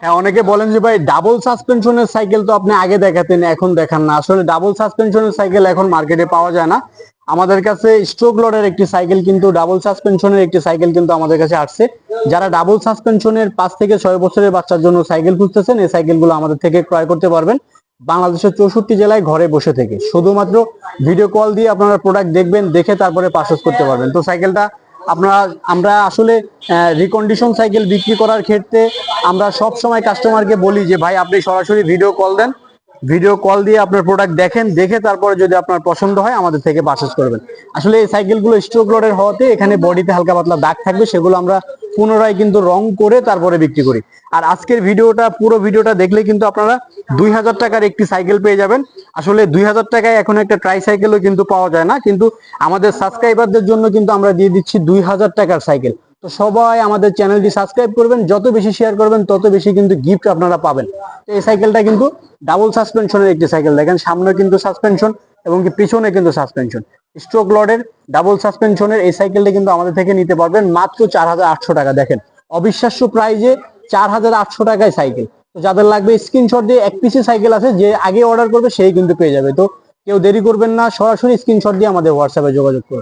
হ্যাঁ অনেকে বলেন যে ভাই ডাবল সাসপেনশনের সাইকেল তো আপনি আগে দেখাতেন, এখন দেখান না। আসলে ডাবল সাসপেনশনের সাইকেল এখন মার্কেটে পাওয়া যায় না। আমাদের কাছে স্ট্রোক লডের একটি সাইকেল কিন্তু ডাবল সাসপেনশনের একটি সাইকেল কিন্তু আমাদের কাছে আসছে। যারা ডাবল সাসপেনশনের পাঁচ থেকে ছয় বছরের বাচ্চার জন্য সাইকেল খুঁজতেছেন, এই সাইকেলগুলো আমাদের থেকে ক্রয় করতে পারবেন। বাংলাদেশের চৌষট্টি জেলায় ঘরে বসে থেকে। শুধুমাত্র ভিডিও কল দিয়ে আপনারা প্রোডাক্ট দেখবেন, দেখে তারপরে পারচেস করতে পারবেন। তো সাইকেলটা আপনারা, আমরা আসলে রিকন্ডিশন সাইকেল বিক্রি করার ক্ষেত্রে আমরা সব সময় কাস্টমারকে বলি যে, ভাই, আপনি সরাসরি ভিডিও কল দেন। ভিডিও কল দিয়ে আপনার প্রোডাক্ট দেখেন, দেখে তারপরে যদি আপনার পছন্দ হয়, আমাদের থেকে পারচেস করবেন। আসলে এই সাইকেলগুলো স্ট্রোক লোডের হওয়াতে এখানে বডিতে হালকা পাতলা দাগ থাকবে, সেগুলো আমরা পুনরায় কিন্তু রং করে তারপরে বিক্রি করি। আর আজকের ভিডিওটা পুরো ভিডিওটা দেখলে কিন্তু আপনারা দুই হাজার টাকার একটি সাইকেল পেয়ে যাবেন। আসলে দুই হাজার টাকায় এখন একটা ট্রাই সাইকেলও কিন্তু পাওয়া যায় না, কিন্তু আমাদের সাবস্ক্রাইবারদের জন্য কিন্তু আমরা দিয়ে দিচ্ছি দুই হাজার টাকার সাইকেল তো সবাই আমাদের চ্যানেলটি সাবস্ক্রাইব করবেন, যত বেশি শেয়ার করবেন, তত বেশি কিন্তু গিফট আপনারা পাবেন। তো এই সাইকেলটা কিন্তু ডাবল সাসপেনশনের একটি সাইকেল দেখেন সামনে কিন্তু সাসপেনশন এবং কি পিছনে কিন্তু সাসপেনশন স্ট্রোক লডের ডাবল সাসপেনশনের এই সাইকেলটা কিন্তু আমাদের থেকে নিতে পারবেন মাত্র চার হাজার আটশো টাকা। দেখেন, অবিশ্বাস্য প্রাইজে চার হাজার আটশো টাকায় সাইকেল যাদের লাগবে স্ক্রিনশট দিয়ে এক পিসি সাইকেল আছে, যে আগে অর্ডার করবে, সেই কিন্তু পেয়ে যাবে। তো কেউ দেরি করবেন না, সরাসরি স্ক্রিনশট দিয়ে আমাদের হোয়াটসঅ্যাপে যোগাযোগ করুন।